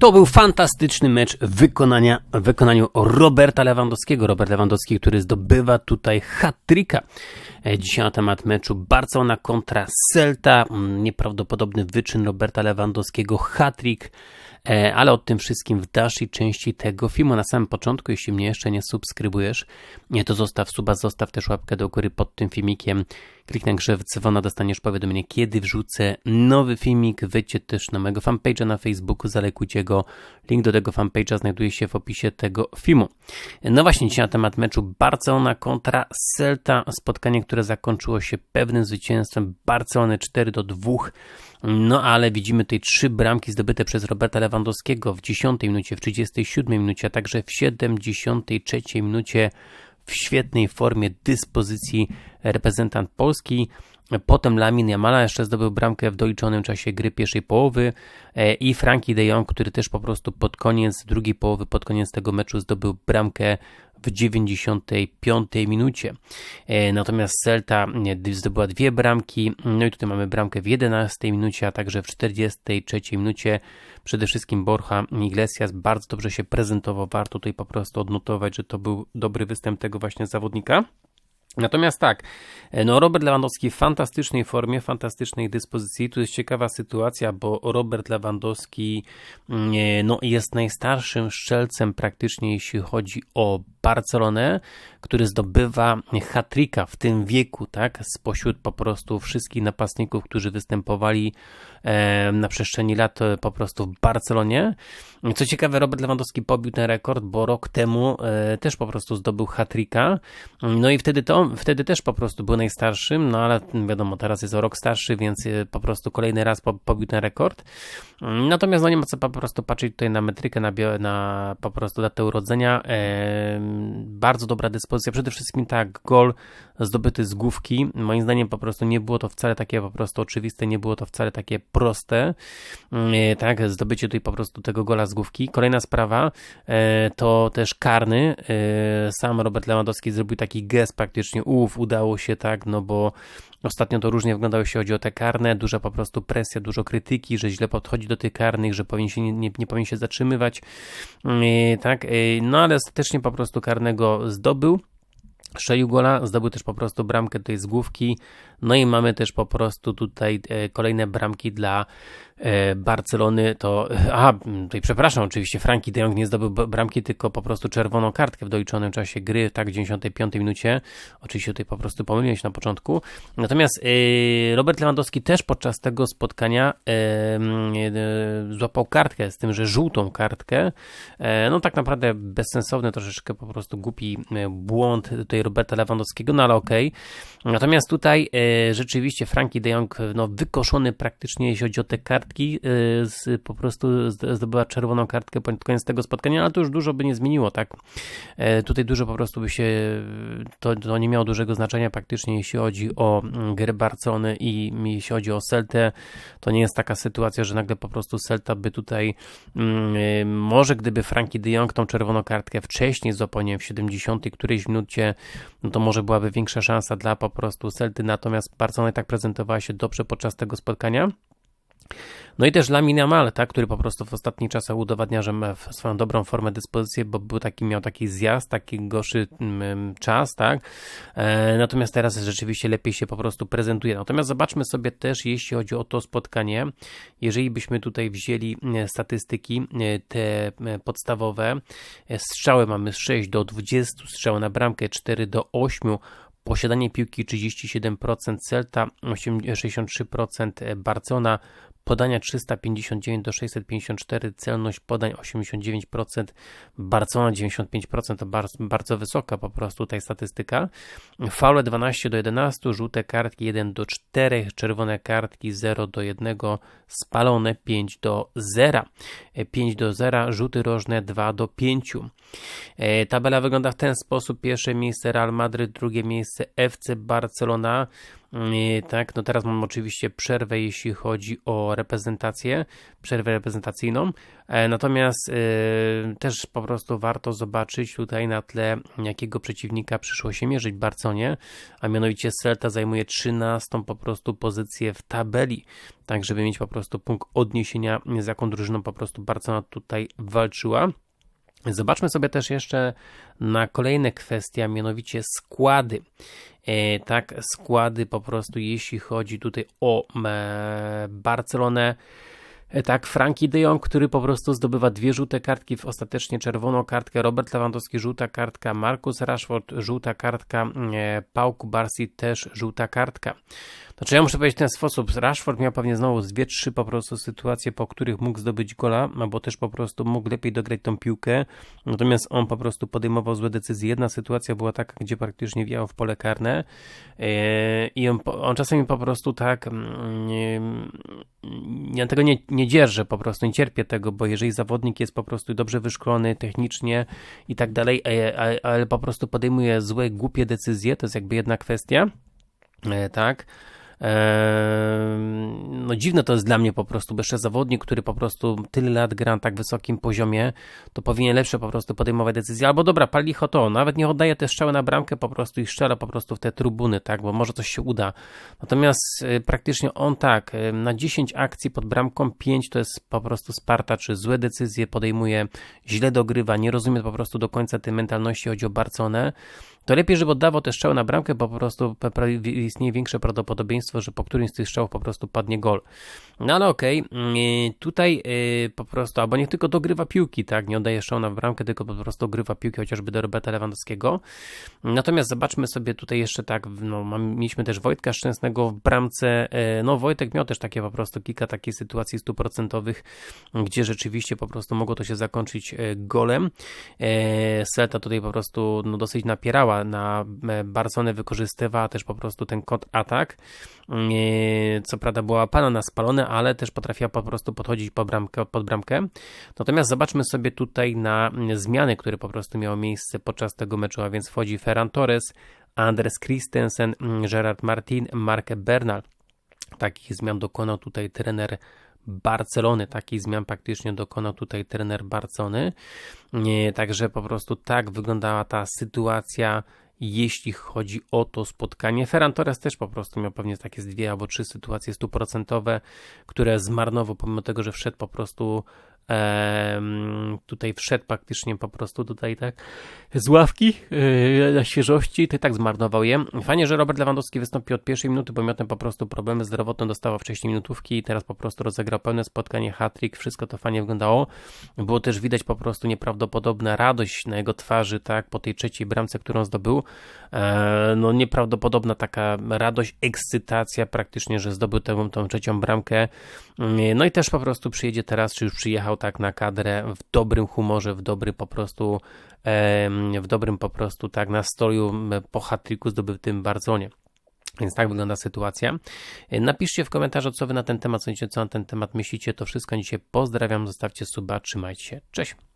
To był fantastyczny mecz wykonania, w wykonaniu Roberta Lewandowskiego. Robert Lewandowski, który zdobywa tutaj hat-tricka. E, Dzisiaj na temat meczu Barcelona kontra Celta. Mm, Nieprawdopodobny wyczyn Roberta Lewandowskiego, hat-trick. E, Ale o tym wszystkim w dalszej części tego filmu. Na samym początku, jeśli mnie jeszcze nie subskrybujesz, to zostaw suba, zostaw też łapkę do góry pod tym filmikiem. Kliknij grze w dzwona, dostaniesz powiadomienie, kiedy wrzucę nowy filmik. Wejdźcie też na mojego fanpage'a na Facebooku, zalekujcie go. Link do tego fanpage'a znajduje się w opisie tego filmu. No właśnie, dzisiaj na temat meczu Barcelona kontra Celta. Spotkanie, które zakończyło się pewnym zwycięstwem Barcelony 4 do 2. No ale widzimy tutaj trzy bramki zdobyte przez Roberta Lewandowskiego w 10 minucie, w 37 minucie, a także w 73 minucie w świetnej formie dyspozycji reprezentant Polski. Potem Lamin Jamala jeszcze zdobył bramkę w doliczonym czasie gry pierwszej połowy e, i Frankie de Jong, który też po prostu pod koniec drugiej połowy, pod koniec tego meczu zdobył bramkę w 95 minucie. E, Natomiast Celta zdobyła dwie bramki, no i tutaj mamy bramkę w 11 minucie, a także w 43 minucie. Przede wszystkim Borja Iglesias bardzo dobrze się prezentował. Warto tutaj po prostu odnotować, że to był dobry występ tego właśnie zawodnika. Natomiast tak, no Robert Lewandowski w fantastycznej formie, fantastycznej dyspozycji. Tu jest ciekawa sytuacja, bo Robert Lewandowski mm, no, jest najstarszym strzelcem praktycznie, jeśli chodzi o Barcelonę, który zdobywa hat-tricka w tym wieku, tak, spośród po prostu wszystkich napastników, którzy występowali e, na przestrzeni lat e, po prostu w Barcelonie. Co ciekawe, Robert Lewandowski pobił ten rekord, bo rok temu e, też po prostu zdobył hat-tricka. No i wtedy to, wtedy też po prostu był najstarszym, no ale wiadomo, teraz jest o rok starszy, więc po prostu kolejny raz po, pobił ten rekord. Natomiast no nie ma co po prostu patrzeć tutaj na metrykę, na, bio, na po prostu datę urodzenia. Bardzo dobra dyspozycja. Przede wszystkim tak, gol zdobyty z główki. Moim zdaniem po prostu nie było to wcale takie po prostu oczywiste, nie było to wcale takie proste. E, tak, zdobycie tutaj po prostu tego gola z główki. Kolejna sprawa e, to też karny. E, sam Robert Lewandowski zrobił taki gest praktycznie, uff, udało się tak, no bo Ostatnio to różnie wyglądało, jeśli chodzi o te karne, duża po prostu presja, dużo krytyki, że źle podchodzi do tych karnych, że powinien się, nie, nie, nie powinien się zatrzymywać, yy, tak, yy, no ale ostatecznie po prostu karnego zdobył. Strzelił gola, zdobył też po prostu bramkę tutaj z główki. No i mamy też po prostu tutaj e, kolejne bramki dla e, Barcelony. To, a, tutaj przepraszam, oczywiście Frankie de Jong nie zdobył bramki, tylko po prostu czerwoną kartkę w doliczonym czasie gry, tak w 95 minucie. Oczywiście tutaj po prostu pomyliłem się na początku. Natomiast e, Robert Lewandowski też podczas tego spotkania złapał kartkę, z tym, że żółtą kartkę. No tak naprawdę bezsensowny, troszeczkę po prostu głupi błąd tutaj Roberta Lewandowskiego, no ale okej. Okay. Natomiast tutaj rzeczywiście Frankie de Jong no, wykoszony praktycznie, jeśli chodzi o te kartki, e, z, po prostu zdobyła czerwoną kartkę pod koniec tego spotkania, ale to już dużo by nie zmieniło, tak? E, tutaj dużo po prostu by się, to, to nie miało dużego znaczenia praktycznie, jeśli chodzi o grę Barcony i jeśli chodzi o Celtę, to nie jest taka sytuacja, że nagle po prostu Celta by tutaj, mm, może gdyby Frankie de Jong tą czerwoną kartkę wcześniej wiem, w 70 którejś minucie, no to może byłaby większa szansa dla po prostu Celty, natomiast Barcelona tak prezentowała się dobrze podczas tego spotkania. No i też Lamin Yamal, tak, który po prostu w ostatnich czasach udowadnia, że ma swoją dobrą formę dyspozycji, bo był taki, miał taki zjazd, taki gorszy mm, czas, tak. E, natomiast teraz rzeczywiście lepiej się po prostu prezentuje. Natomiast zobaczmy sobie też, jeśli chodzi o to spotkanie, jeżeli byśmy tutaj wzięli e, statystyki, e, te e, podstawowe, strzały mamy 6 do 20, strzały na bramkę 4 do 8, posiadanie piłki 37% Celta, 63% Barcelona, podania 359 do 654, celność podań 89%, Barcelona 95%, to bardzo, bardzo wysoka po prostu tutaj statystyka. Faule 12 do 11, żółte kartki 1 do 4, czerwone kartki 0 do 1, spalone 5 do 0. 5 do 0, rzuty rożne 2 do 5. E, tabela wygląda w ten sposób. Pierwsze miejsce Real Madryt, drugie miejsce FC Barcelona, E, tak, no teraz mam oczywiście przerwę, jeśli chodzi o reprezentację, przerwę reprezentacyjną, e, natomiast e, też po prostu warto zobaczyć tutaj na tle, jakiego przeciwnika przyszło się mierzyć Barconie, a mianowicie Celta zajmuje 13 po prostu pozycję w tabeli, tak żeby mieć po prostu punkt odniesienia, z jaką drużyną po prostu Barcona tutaj walczyła. Zobaczmy sobie też jeszcze na kolejne kwestie, a mianowicie składy. E, tak, składy po prostu, jeśli chodzi tutaj o e, Barcelonę. E, tak, Frankie de Jong, który po prostu zdobywa dwie żółte kartki, w ostatecznie czerwoną kartkę, Robert Lewandowski żółta kartka, Marcus Rashford żółta kartka, Pau Kubarsi też żółta kartka. Znaczy ja muszę powiedzieć w ten sposób, Rashford miał pewnie znowu dwie, trzy po prostu sytuacje, po których mógł zdobyć gola, albo też po prostu mógł lepiej dograć tą piłkę, natomiast on po prostu podejmował złe decyzje. Jedna sytuacja była taka, gdzie praktycznie wjechał w pole karne. E, i on, on czasami po prostu tak mm, ja tego nie, nie dzierżę po prostu, nie cierpię tego, bo jeżeli zawodnik jest po prostu dobrze wyszkolony technicznie i tak dalej, ale po prostu podejmuje złe, głupie decyzje, to jest jakby jedna kwestia, e, tak, no dziwne to jest dla mnie po prostu, bo jeszcze zawodnik, który po prostu tyle lat gra na tak wysokim poziomie, to powinien lepsze po prostu podejmować decyzje. Albo dobra, pali to, nawet nie oddaje te strzały na bramkę po prostu i strzela po prostu w te trybuny, tak, bo może coś się uda. Natomiast y, praktycznie on tak, y, na 10 akcji pod bramką 5 to jest po prostu Sparta, czy złe decyzje podejmuje, źle dogrywa, nie rozumie po prostu do końca tej mentalności, chodzi o Barconę to lepiej, żeby oddawał te strzały na bramkę, bo po prostu istnieje większe prawdopodobieństwo, że po którymś z tych strzałów po prostu padnie gol. No ale okej, okay. Mm, tutaj y, po prostu, albo niech tylko dogrywa piłki, tak, nie oddaje strzału na bramkę, tylko po prostu dogrywa piłki chociażby do Roberta Lewandowskiego. Natomiast zobaczmy sobie tutaj jeszcze tak, no, mieliśmy też Wojtka Szczęsnego w bramce, y, no Wojtek miał też takie po prostu kilka takich sytuacji stuprocentowych, gdzie rzeczywiście po prostu mogło to się zakończyć y, golem. Selta tutaj po prostu no, dosyć napierała na e, Barcelonę wykorzystywała też po prostu ten kod atak. E, co prawda była pana na spalone, ale też potrafiła po prostu podchodzić pod bramkę, pod bramkę. Natomiast zobaczmy sobie tutaj na zmiany, które po prostu miały miejsce podczas tego meczu, a więc wchodzi Ferran Torres, Andres Christensen, Gerard Martin, Mark Bernal. Takich zmian dokonał tutaj trener Barcelony. Takich zmian praktycznie dokonał tutaj trener Barcony. Także po prostu tak wyglądała ta sytuacja jeśli chodzi o to spotkanie. Ferran Torres też po prostu miał pewnie takie dwie albo trzy sytuacje stuprocentowe, które zmarnował, pomimo tego, że wszedł po prostu tutaj wszedł praktycznie po prostu tutaj tak z ławki e, na świeżości, ty tak zmarnował je. Fajnie, że Robert Lewandowski wystąpił od pierwszej minuty, bo miał ten po prostu problemy zdrowotne, dostawał wcześniej minutówki i teraz po prostu rozegrał pełne spotkanie, hat-trick, wszystko to fajnie wyglądało. Było też widać po prostu nieprawdopodobna radość na jego twarzy, tak, po tej trzeciej bramce, którą zdobył. E, no nieprawdopodobna taka radość, ekscytacja praktycznie, że zdobył tę, tą trzecią bramkę. E, no i też po prostu przyjedzie teraz, czy już przyjechał tak na kadrę w dobrym humorze, w dobrym po prostu, w dobrym po prostu tak nastroju po hat-tricku zdobytym Barcelonie. Więc tak wygląda sytuacja. Napiszcie w komentarzu, co wy na ten temat sądzicie, co na ten temat myślicie. To wszystko dzisiaj pozdrawiam, zostawcie suba, trzymajcie się. Cześć!